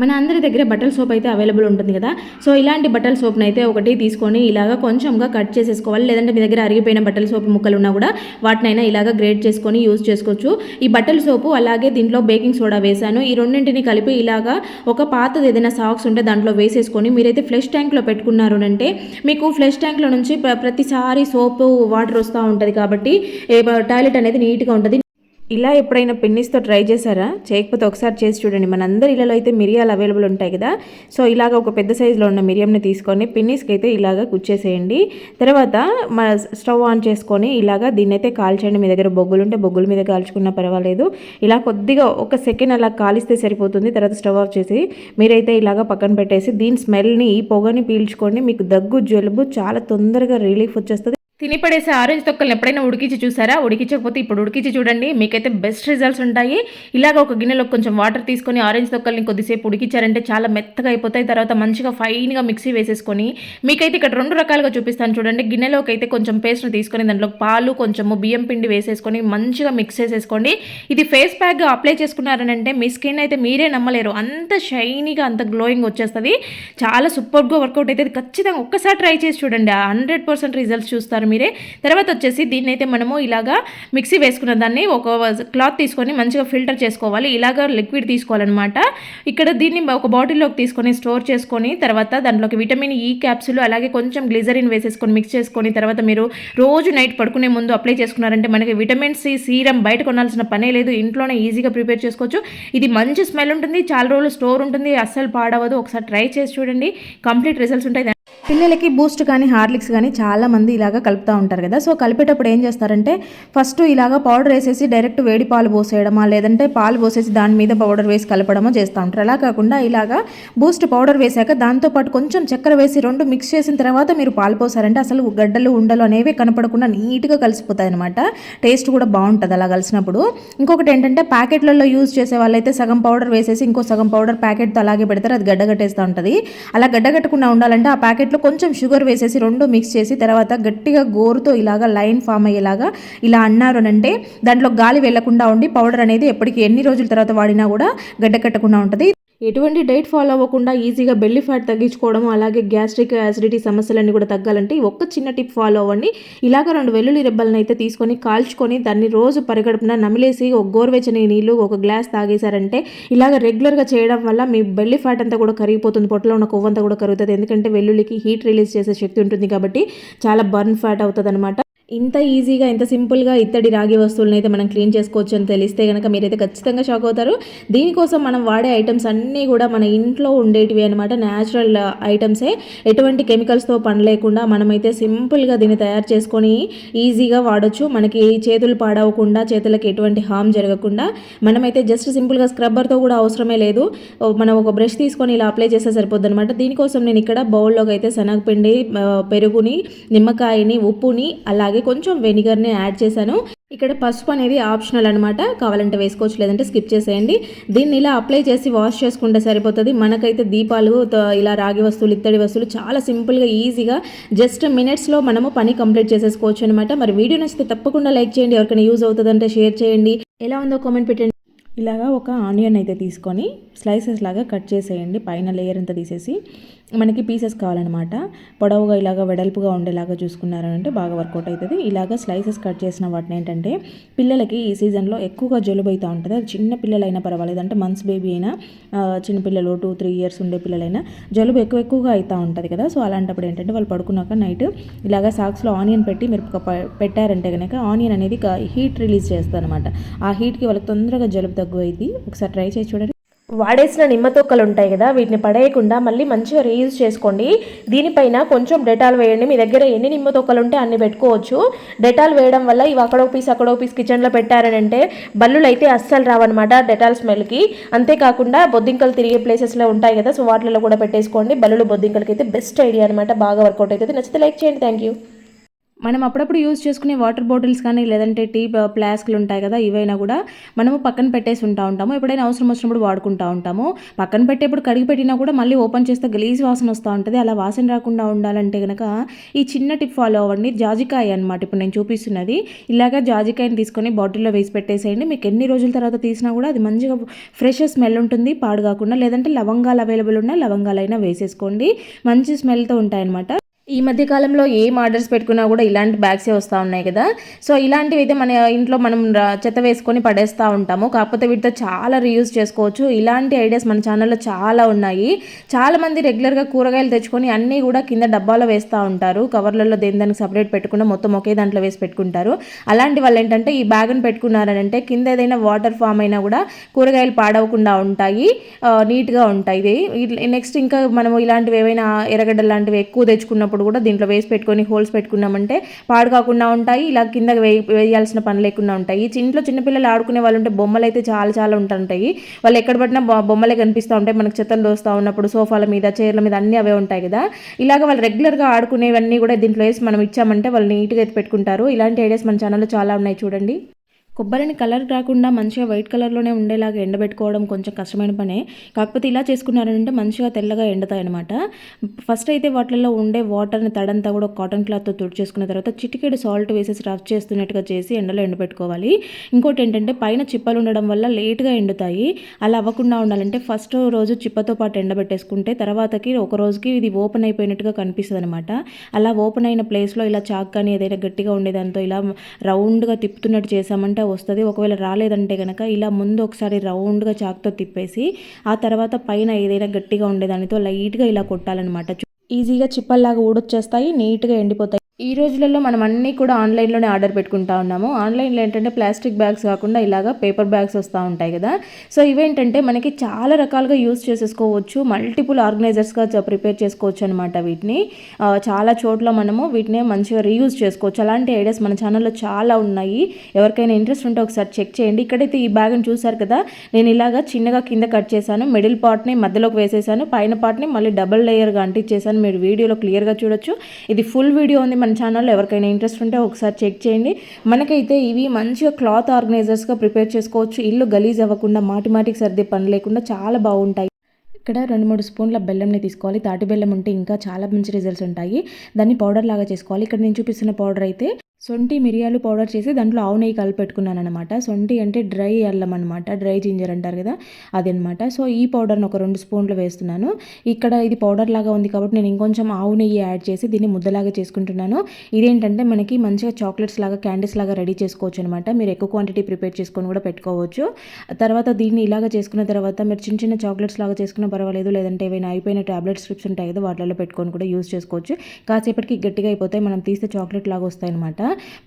మన అందరి దగ్గర బట్టల సోప్ అయితే అవైలబుల్ ఉంటుంది కదా. సో ఇలాంటి బట్టల సోప్ని అయితే ఒకటి తీసుకొని ఇలాగ కొంచెంగా కట్ చేసేసుకోవాలి. లేదంటే మీ దగ్గర అరిగిపోయిన బట్టల సోప్ ముక్కలు ఉన్నా కూడా వాటినైనా ఇలాగ గ్రేట్ చేసుకొని యూజ్ చేసుకోవచ్చు. ఈ బట్టల సోపు అలాగే దీంట్లో బేకింగ్ సోడా వేశాను. ఈ రెండింటిని కలిపి ఇలాగా ఒక పాతది ఏదైనా సాక్స్ ఉంటే దాంట్లో వేసేసుకొని మీరైతే ఫ్లెష్ ట్యాంక్లో పెట్టుకున్నారు అంటే మీకు ఫ్లెష్ ట్యాంక్లో నుంచి ప్ర- ప్రతిసారి సోపు వాటర్ వస్తూ ఉంటుంది కాబట్టి టాయిలెట్ అనేది నీట్గా ఉంటుంది. ఇలా ఎప్పుడైనా పెన్నిస్తో ట్రై చేశారా? చేయకపోతే ఒకసారి చేసి చూడండి. మనందరి ఇళ్ళలో అయితే మిరియాలు అవైలబుల్ ఉంటాయి కదా. సో ఇలాగ ఒక పెద్ద సైజులో ఉన్న మిరియంని తీసుకొని పిన్నిస్కి అయితే ఇలాగ కుచ్చేసేయండి. తర్వాత మన స్టవ్ ఆన్ చేసుకొని ఇలాగ దీన్ని అయితే కాల్చండి. మీ దగ్గర బొగ్గులు ఉంటే బొగ్గుల మీద కాల్చుకున్నా పర్వాలేదు. ఇలా కొద్దిగా ఒక సెకండ్ అలా కాలిస్తే సరిపోతుంది. తర్వాత స్టవ్ ఆఫ్ చేసి మీరైతే ఇలాగ పక్కన పెట్టేసి దీని స్మెల్ని ఈ పొగని పీల్చుకోండి. మీకు దగ్గు జలుబు చాలా తొందరగా రిలీఫ్ వచ్చేస్తుంది. తిని పడేసే ఆరెంజ్ తొక్కలను ఎప్పుడైనా ఉడికించి చూసారా? ఉడికించకపోతే ఇప్పుడు ఉడికించి చూడండి. మీకైతే బెస్ట్ రిజల్ట్స్ ఉంటాయి. ఇలాగ ఒక గిన్నెలో కొంచెం వాటర్ తీసుకొని ఆరెంజ్ తొక్కల్ని కొద్దిసేపు ఉడికించారంటే చాలా మెత్తగా అయిపోతాయి. తర్వాత మంచిగా ఫైన్గా మిక్సీ వేసేసుకొని మీకైతే ఇక్కడ రెండు రకాలుగా చూపిస్తాను చూడండి. గిన్నెలోకి అయితే కొంచెం పేస్ట్ని తీసుకొని దాంట్లో పాలు కొంచెము బియ్యం పిండి వేసేసుకొని మంచిగా మిక్స్ చేసేసుకోండి. ఇది ఫేస్ ప్యాక్ అప్లై చేసుకున్నారనంటే మీ స్కిన్ అయితే మీరే నమ్మలేరు. అంత షైనీగా అంత గ్లోయింగ్ వచ్చేస్తుంది. చాలా సూపర్గా వర్కౌట్ అయితే ఖచ్చితంగా ఒక్కసారి ట్రై చేసి చూడండి. హండ్రెడ్ పర్సెంట్ రిజల్ట్స్ చూస్తారు మీరే. తర్వాత వచ్చేసి దీన్ని అయితే మనము ఇలాగా మిక్సీ వేసుకున్న దాన్ని ఒక క్లాత్ తీసుకొని మంచిగా ఫిల్టర్ చేసుకోవాలి. ఇలాగ లిక్విడ్ తీసుకోవాలన్నమాట. ఇక్కడ దీన్ని ఒక బాటిల్లోకి తీసుకొని స్టోర్ చేసుకొని తర్వాత దాంట్లోకి విటమిన్ ఈ క్యాప్సుల్ అలాగే కొంచెం గ్లిజరిన్ వేసేసుకొని మిక్స్ చేసుకొని తర్వాత మీరు రోజు నైట్ పడుకునే ముందు అప్లై చేసుకున్నారంటే మనకి విటమిన్ సి సీరం బయట కొనాల్సిన పనే లేదు. ఇంట్లోనే ఈజీగా ప్రిపేర్ చేసుకోవచ్చు. ఇది మంచి స్మెల్ ఉంటుంది. చాలా రోజులు స్టోర్ ఉంటుంది. అస్సలు పాడవదు. ఒకసారి ట్రై చేసి చూడండి. కంప్లీట్ రిజల్ట్స్ ఉంటాయి. పిల్లలకి బూస్ట్ కానీ హార్లిక్స్ కానీ చాలా మంది ఇలాగ కలుపుతూ ఉంటారు కదా. సో కలిపేటప్పుడు ఏం చేస్తారంటే ఫస్ట్ ఇలాగ పౌడర్ వేసేసి డైరెక్ట్ వేడి పాలు పోసేయడమా లేదంటే పాలు పోసేసి దాని మీద పౌడర్ వేసి కలపడమో చేస్తూ ఉంటారు. అలా కాకుండా ఇలాగా బూస్ట్ పౌడర్ వేసాక దాంతోపాటు కొంచెం చక్కెర వేసి రెండు మిక్స్ చేసిన తర్వాత మీరు పాలు పోసారంటే అసలు గడ్డలు ఉండలు అనేవి కనపడకుండా నీట్గా కలిసిపోతాయి అనమాట టేస్ట్ కూడా బాగుంటుంది అలా కలిసినప్పుడు. ఇంకొకటి ఏంటంటే ప్యాకెట్లలో యూజ్ చేసే వాళ్ళైతే సగం పౌడర్ వేసేసి ఇంకో సగం పౌడర్ ప్యాకెట్తో అలాగే పెడతారు. అది గడ్డగట్టేస్తూ ఉంటుంది. అలా గడ్డగట్టకుండా ఉండాలంటే ఆ ప్యాకెట్లో కొంచెం షుగర్ వేసేసి రెండు మిక్స్ చేసి తర్వాత గట్టిగా గోరుతో ఇలాగా లైన్ ఫామ్ అయ్యేలాగా ఇలా అన్నారు అంటే దాంట్లో గాలి వెళ్ళకుండా ఉండి పౌడర్ అనేది ఎప్పటికీ ఎన్ని రోజుల తర్వాత వాడినా కూడా గడ్డ కట్టకుండా ఉంటుంది. ఎటువంటి డైట్ ఫాలో అవ్వకుండా ఈజీగా బెల్లి ఫ్యాట్ తగ్గించుకోవడం అలాగే గ్యాస్ట్రిక్ యాసిడిటీ సమస్యలన్నీ కూడా తగ్గాలంటే ఒక్క చిన్న టిప్ ఫాలో అవ్వండి. ఇలాగ రెండు వెల్లుల్లి రెబ్బలను అయితే తీసుకొని కాల్చుకొని దాన్ని రోజు పరిగడుపున నమిలేసి ఒక గోరువెచ్చని నీళ్ళు ఒక గ్లాస్ తాగేశారంటే ఇలాగ రెగ్యులర్గా చేయడం వల్ల మీ బెల్లి ఫ్యాట్ అంతా కూడా కరిగిపోతుంది పొట్టలో ఉన్న కొవ్వంతా కూడా కరుగుతుంది. ఎందుకంటే వెల్లుల్లికి హీట్ రిలీజ్ చేసే శక్తి ఉంటుంది కాబట్టి చాలా బర్న్ ఫ్యాట్ అవుతుంది ఇంత ఈజీగా ఇంత సింపుల్గా ఇత్తడి రాగి వస్తువులను అయితే మనం క్లీన్ చేసుకోవచ్చు అని తెలిస్తే కనుక మీరైతే ఖచ్చితంగా షాక్ అవుతారు. దీనికోసం మనం వాడే ఐటమ్స్ అన్నీ కూడా మన ఇంట్లో ఉండేటివి అనమాట న్యాచురల్ ఐటమ్సే. ఎటువంటి కెమికల్స్తో పని లేకుండా మనమైతే సింపుల్గా దీన్ని తయారు చేసుకొని ఈజీగా వాడొచ్చు. మనకి చేతులు పాడవకుండా చేతులకు ఎటువంటి హామ్ జరగకుండా. మనమైతే జస్ట్ సింపుల్గా స్క్రబ్బర్తో కూడా అవసరమే లేదు. మనం ఒక బ్రష్ తీసుకొని ఇలా అప్లై చేస్తే సరిపోద్ది అనమాట దీనికోసం నేను ఇక్కడ బౌల్లోకి అయితే శనగపిండి పెరుగుని నిమ్మకాయని ఉప్పుని అలాగే కొంచెం వెనిగర్ని యాడ్ చేశాను. ఇక్కడ పసుపు అనేది ఆప్షనల్ అనమాట కావాలంటే వేసుకోవచ్చు లేదంటే స్కిప్ చేసేయండి. దీన్ని ఇలా అప్లై చేసి వాష్ చేసుకుంటే సరిపోతుంది. మనకైతే దీపాలు ఇలా రాగి వస్తువులు ఇత్తడి వస్తువులు చాలా సింపుల్గా ఈజీగా జస్ట్ మినిట్స్లో మనము పని కంప్లీట్ చేసేసుకోవచ్చు అనమాట మరి వీడియో నచ్చితే తప్పకుండా లైక్ చేయండి. ఎవరికైనా యూజ్ అవుతుందంటే షేర్ చేయండి. ఎలా ఉందో కామెంట్ పెట్టండి. ఇలాగా ఒక ఆనియన్ అయితే తీసుకొని స్లైసెస్ లాగా కట్ చేసేయండి. పైన లేయర్ అంతా తీసేసి మనకి పీసెస్ కావాలన్నమాట. పొడవుగా ఇలాగ వెడల్పుగా ఉండేలాగా చూసుకున్నారంటే బాగా వర్కౌట్ అవుతుంది ఇలాగ స్లైసెస్ కట్ చేసిన వాటిని ఏంటంటే పిల్లలకి ఈ సీజన్లో ఎక్కువగా జలుబు అవుతూ ఉంటుంది. అది చిన్న పిల్లలైనా పర్వాలేదు. అంటే మంత్స్ బేబీ అయినా చిన్నపిల్లలు చిన్న పిల్లలు టూ త్రీ ఇయర్స్ ఉండే పిల్లలైనా జలుబు ఎక్కువ ఎక్కువగా అవుతూ ఉంటుంది కదా. సో అలాంటప్పుడు ఏంటంటే వాళ్ళు పడుకున్నాక నైట్ ఇలాగ సాక్స్లో ఆనియన్ పెట్టి మీరు పెట్టారంటే కనుక ఆనియన్ అనేది హీట్ రిలీజ్ చేస్తుంది అనమాట ఆ హీట్కి వాళ్ళకి తొందరగా జలుబు తగ్గు అయింది ఒకసారి ట్రై చేసి చూడండి. వాడేసిన నిమ్మ తొక్కలు ఉంటాయి కదా వీటిని పడేయకుండా మళ్ళీ మంచిగా రీయూజ్ చేసుకోండి. దీనిపైన కొంచెం డెటాల్ వేయండి. మీ దగ్గర ఎన్ని నిమ్మ తొక్కలు ఉంటే అన్ని పెట్టుకోవచ్చు. డెటాల్ వేయడం వల్ల ఇవి అక్కడో పీస్ అక్కడో పీస్ కిచెన్లో పెట్టారనంటే బల్లులు అయితే అస్సలు రావన్నమాట డెటాల్ స్మెల్కి. అంతేకాకుండా బొద్దింకలు తిరిగే ప్లేసెస్లో ఉంటాయి కదా సో వాటిలో కూడా పెట్టేసుకోండి. బల్లులు బొద్దింకలకి అయితే బెస్ట్ ఐడియా అనమాట బాగా వర్కౌట్ అవుతుంది. నచ్చితే లైక్ చేయండి. థ్యాంక్ యూ మనం అప్పుడప్పుడు యూజ్ చేసుకునే వాటర్ బాటిల్స్ కానీ లేదంటే టీ ప్లాస్క్లు ఉంటాయి కదా ఇవైనా కూడా మనము పక్కన పెట్టేసి ఉంటా ఉంటాము. ఎప్పుడైనా అవసరం వచ్చినప్పుడు వాడుకుంటా ఉంటాము. పక్కన పెట్టేప్పుడు కడిగి పెట్టినా కూడా మళ్ళీ ఓపెన్ చేస్తే గలీజ్ వాసన వస్తూ ఉంటుంది. అలా వాసన రాకుండా ఉండాలంటే కనుక ఈ చిన్న టిప్ ఫాలో అవ్వండి. జాజికాయ అనమాట ఇప్పుడు నేను చూపిస్తున్నది. ఇలాగ జాజికాయని తీసుకొని బాటిల్లో వేసి పెట్టేసేయండి. మీకు ఎన్ని రోజుల తర్వాత తీసినా కూడా అది మంచిగా ఫ్రెష్ స్మెల్ ఉంటుంది పాడు కాకుండా. లేదంటే లవంగాలు అవైలబుల్ ఉన్న లవంగాలైనా వేసేసుకోండి. మంచి స్మెల్తో ఉంటాయన్నమాట. ఈ మధ్య కాలంలో ఏం ఆర్డర్స్ పెట్టుకున్నా కూడా ఇలాంటి బ్యాగ్సే వస్తూ ఉన్నాయి కదా. సో ఇలాంటివి అయితే మన ఇంట్లో మనం చెత్త వేసుకొని పడేస్తూ ఉంటాము. కాకపోతే వీటితో చాలా రీయూజ్ చేసుకోవచ్చు. ఇలాంటి ఐడియాస్ మన ఛానల్లో చాలా ఉన్నాయి. చాలామంది రెగ్యులర్గా కూరగాయలు తెచ్చుకొని అన్నీ కూడా కింద డబ్బాలో వేస్తూ ఉంటారు. కవర్లలో దేని దానికి సపరేట్ పెట్టకుండా మొత్తం ఒకే దాంట్లో వేసి పెట్టుకుంటారు. అలాంటి వాళ్ళు ఏంటంటే ఈ బ్యాగ్ను పెట్టుకున్నారని అంటే కింద ఏదైనా వాటర్ ఫామ్ అయినా కూడా కూరగాయలు పాడవకుండా ఉంటాయి. నీట్గా ఉంటాయి. ఇది నెక్స్ట్ ఇంకా మనము ఇలాంటివి ఏవైనా ఎర్రగడ్డ లాంటివి ఎక్కువ తెచ్చుకున్నప్పుడు కూడా దీంట్లో వేసి పెట్టుకొని హోల్స్ పెట్టుకున్నామంటే పాడు కాకుండా ఉంటాయి ఇలా కింద వే వేయాల్సిన పని లేకుండా ఉంటాయి. ఇంట్లో చిన్నపిల్లలు ఆడుకునే వాళ్ళు ఉంటే బొమ్మలు అయితే చాలా చాలా ఉంటుంటాయి వాళ్ళు ఎక్కడ పట్టినా బొమ్మలే కనిపిస్తూ ఉంటాయి. మనకు చెత్తలు దోస్తూ ఉన్నప్పుడు సోఫాల మీద చైర్ల మీద అన్నీ అవే ఉంటాయి కదా. ఇలాగ వాళ్ళు రెగ్యులర్గా ఆడుకునేవన్నీ కూడా దీంట్లో వేసి మనం ఇచ్చామంటే వాళ్ళు నీట్గా అయితే పెట్టుకుంటారు. ఇలాంటి ఐడియాస్ మన ఛానల్లో చాలా ఉన్నాయి చూడండి. కొబ్బరిని కలర్ రాకుండా మంచిగా వైట్ కలర్లోనే ఉండేలాగా ఎండబెట్టుకోవడం కొంచెం కష్టమైన పనే. కాకపోతే ఇలా చేసుకున్నారంటే మంచిగా తెల్లగా ఎండుతాయి అనమాట ఫస్ట్ అయితే వాటిల్లో ఉండే వాటర్ని తడంతా కూడా కాటన్ క్లాత్తో తుడిచేసుకున్న తర్వాత చిటికెడు సాల్ట్ వేసేసి రఫ్ చేస్తున్నట్టుగా చేసి ఎండలో ఎండబెట్టుకోవాలి. ఇంకోటి ఏంటంటే పైన చిప్పలు ఉండడం వల్ల లేట్గా ఎండుతాయి. అలా అవ్వకుండా ఉండాలంటే ఫస్ట్ రోజు చిప్పతో పాటు ఎండబెట్టేసుకుంటే తర్వాతకి ఒక రోజుకి ఇది ఓపెన్ అయిపోయినట్టుగా కనిపిస్తుంది అనమాట అలా ఓపెన్ అయిన ప్లేస్లో ఇలా చాక్ కానీ ఏదైనా గట్టిగా ఉండేదాంతో ఇలా రౌండ్గా తిప్పుతున్నట్టు చేసామంటే వస్తుంది. ఒకవేళ రాలేదంటే కనుక ఇలా ముందు ఒకసారి రౌండ్గా చాక్తో తిప్పేసి ఆ తర్వాత పైన ఏదైనా గట్టిగా ఉండేదానితో లైట్గా ఇలా కొట్టాలన్నమాట. ఈజీగా చిప్పల్లాగా ఊడొచ్చేస్తాయి నీట్గా ఎండిపోతాయి. ఈ రోజులలో మనం అన్నీ కూడా ఆన్లైన్లోనే ఆర్డర్ పెట్టుకుంటా ఉన్నాము. ఆన్లైన్లో ఏంటంటే ప్లాస్టిక్ బ్యాగ్స్ కాకుండా ఇలాగా పేపర్ బ్యాగ్స్ వస్తూ ఉంటాయి కదా. సో ఇవేంటంటే మనకి చాలా రకాలుగా యూస్ చేసేసుకోవచ్చు. మల్టిపుల్ ఆర్గనైజర్స్గా ప్రిపేర్ చేసుకోవచ్చు అనమాట వీటిని. చాలా చోట్ల మనము వీటిని మంచిగా రీయూజ్ చేసుకోవచ్చు. అలాంటి ఐడియాస్ మన ఛానల్లో చాలా ఉన్నాయి. ఎవరికైనా ఇంట్రెస్ట్ ఉంటే ఒకసారి చెక్ చేయండి. ఇక్కడైతే ఈ బ్యాగ్ని చూసారు కదా. నేను ఇలాగా చిన్నగా కింద కట్ చేశాను. మిడిల్ పార్ట్ని మధ్యలోకి వేసేసాను. పైన పార్ట్ని మళ్ళీ డబుల్ లేయర్గా అంటించేసాను మీరు వీడియోలో క్లియర్గా చూడొచ్చు. ఇది ఫుల్ వీడియో ఉంది. మన ఛానల్లో ఎవరికైనా ఇంట్రెస్ట్ ఉంటే ఒకసారి చెక్ చేయండి. మనకైతే ఇవి మంచిగా క్లాత్ ఆర్గనైజర్స్గా ప్రిపేర్ చేసుకోవచ్చు. ఇల్లు గలీజ్ అవ్వకుండా మాటి మాటికి సర్దే పని లేకుండా చాలా బాగుంటాయి. ఇక్కడ రెండు మూడు స్పూన్ల బెల్లంని తీసుకోవాలి. తాటి బెల్లం ఉంటే ఇంకా చాలా మంచి రిజల్ట్స్ ఉంటాయి. దాన్ని పౌడర్ లాగా చేసుకోవాలి. ఇక్కడ నేను చూపిస్తున్న పౌడర్ అయితే సొంటి మిరియాలు పౌడర్ చేసి దాంట్లో ఆవు నెయ్యి కలిపెట్టుకున్నాను అనమాట సొంటి అంటే డ్రై అల్లం అనమాట డ్రై జింజర్ అంటారు కదా అదనమాట సో ఈ పౌడర్ని ఒక రెండు స్పూన్లు వేస్తున్నాను. ఇక్కడ ఇది పౌడర్ లాగా ఉంది కాబట్టి నేను ఇంకొంచెం ఆవు నెయ్యి యాడ్ చేసి దీన్ని ముద్దలాగా చేసుకుంటున్నాను. ఇదేంటంటే మనకి మంచిగా చాక్లెట్స్ లాగా క్యాండీస్ లాగా రెడీ చేసుకోవచ్చు అనమాట మీరు ఎక్కువ క్వాంటిటీ ప్రిపేర్ చేసుకొని కూడా పెట్టుకోవచ్చు. తర్వాత దీన్ని ఇలాగ చేసుకున్న తర్వాత మీరు చిన్న చిన్న చాక్లెట్స్ లాగా చేసుకున్నా పర్వాలేదు. లేదంటే ఏవైనా అయిపోయిన టాబ్లెట్ స్ట్రిప్స్ ఉంటాయి కదా వాటిలో పెట్టుకొని కూడా యూస్ చేసుకోవచ్చు. కాసేపటికి గట్టిగా అయిపోతాయి. మనం తీస్తే చాక్లెట్ లాగా వస్తాయి అనమాట